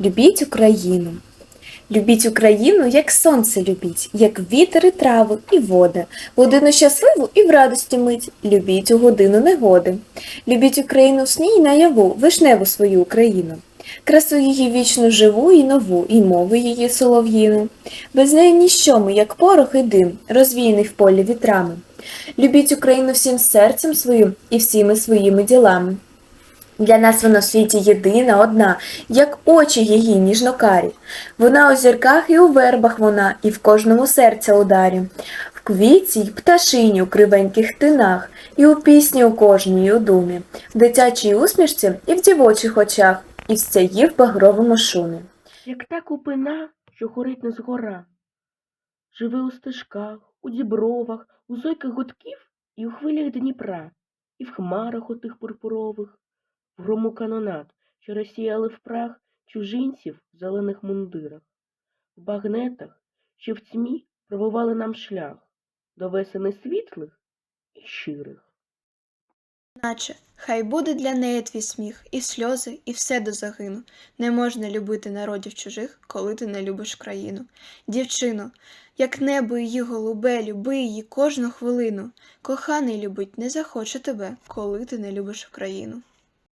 Любіть Україну. Любіть Україну, як сонце любіть, як вітер і трави і води, годину щасливу і в радості мить. Любіть у годину негоди. Любіть Україну в сні й наяву, вишневу свою Україну. Красу її вічно живу і нову, і мову її солов'їну. Без неї ніщо ми, як порох і дим, розвіяний в полі вітрами. Любіть Україну всім серцем своїм і всіми своїми ділами. Для нас вона в світі єдина, одна, як очі її ніжнокарі. Вона у зірках і у вербах вона, і в кожному серця ударі, в квітці й пташині у кривеньких тинах, і у пісні у кожній у думі, в дитячій усмішці і в дівочих очах, і в стяї в багровому шумі. як та купина, що горить не згора. Живе у стежках, у дібровах, у зойках гудків і у хвилях Дніпра, і в хмарах отих пурпурових, грому канонат, що розсіяли в прах чужинців в зелених мундирах, в багнетах, що в тьмі пробивали нам шлях до весени світлих і щирих. Наче, хай буде для неї твій сміх, і сльози, і все до загину. Не можна любити народів чужих, коли ти не любиш країну. Дівчино, як небо її голубе, люби її кожну хвилину. Коханий любить не захоче тебе, коли ти не любиш Україну.